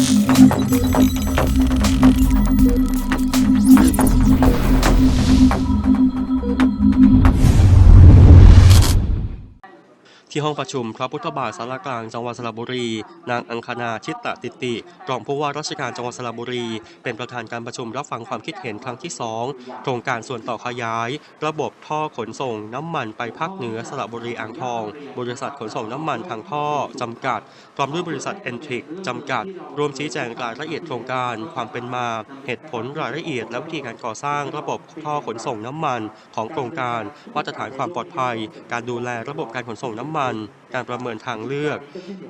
Thank you. ที่ห้องประชุมพระพุทธบาทสารกลางจังหวัดสระบุรี นางอังคณาชิตตติติรองผู้ว่าราชการจังหวัดสระบุรี เป็นประธานการประชุมรับฟังความคิดเห็นครั้งที่ 2 โครงการส่วนต่อขยาย ระบบท่อขนส่งน้ำมันไปภาคเหนือสระบุรีอ่างทอง บริษัทขนส่งน้ำมันทางท่อจำกัดพร้อมด้วยบริษัทเอ็นทริกจำกัดรวมชี้แจงรายละเอียดโครงการความเป็นมา เหตุผลรายละเอียด และวิธีการก่อสร้างระบบท่อขนส่งน้ำมันของโครงการมาตรฐานความปลอดภัย การดูแลระบบการขนส่งน้ำมันการประเมินทางเลือก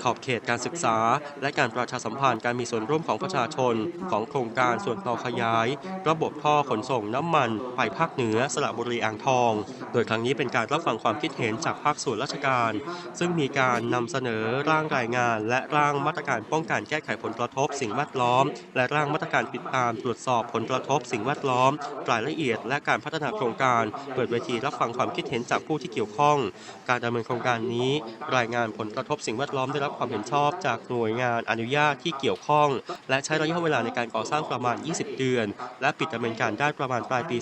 ขอบเขตการศึกษา และการประชาสัมพันธ์การมีส่วนร่วมของประชาชน ของโครงการส่วนต่อขยาย ระบบท่อขนส่งน้ำมัน ไปภาคเหนือสระบุรีอ่างทอง โดยครั้งนี้เป็นการรับฟังความคิดเห็นจากภาคส่วนราชการ ซึ่งมีการนำเสนอร่างรายงาน และร่างมาตรการป้องกันแก้ไขผลกระทบ สิ่งแวดล้อม และร่างมาตรการติดตามตรวจสอบผลกระทบ สิ่งแวดล้อม รายละเอียด และการพัฒนาโครงการ เปิดเวทีรับฟังความคิดเห็นจากผู้ที่เกี่ยวข้อง การดำเนินโครงการนี้รายงานผลกระทบสิ่งแวดล้อมได้รับความเห็นชอบจากหน่วยงานอนุญาตที่เกี่ยวข้อง และใช้ระยะเวลาในการก่อสร้างประมาณ 20 เดือน และปิดดำเนินการได้ประมาณปลายปี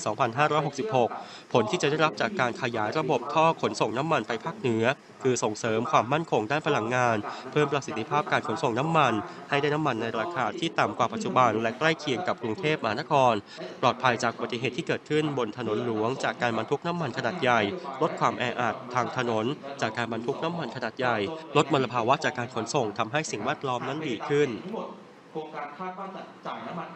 2566 ผลที่จะได้รับจากการขยายระบบท่อขนส่งน้ำมันไปภาคเหนือ คือส่งเสริมความมั่นคงด้านพลังงาน เพิ่มประสิทธิภาพการขนส่งน้ำมัน ให้ได้น้ำมันในราคาที่ต่ำกว่าปัจจุบันและใกล้เคียงกับกรุงเทพมหานคร ปลอดภัยจากอุบัติเหตุที่เกิดขึ้นบนถนนหลวง จากการบรรทุกน้ำมันขนาดใหญ่ ลดความแออัดทางถนน จากการบรรทุกน้ำมันขนาดใหญ่ ลดมลภาวะจากการขนส่งทำให้สิ่งแวดล้อมนั้นดีขึ้นโครงการคาดว่าจะจ่ายน้ำมัน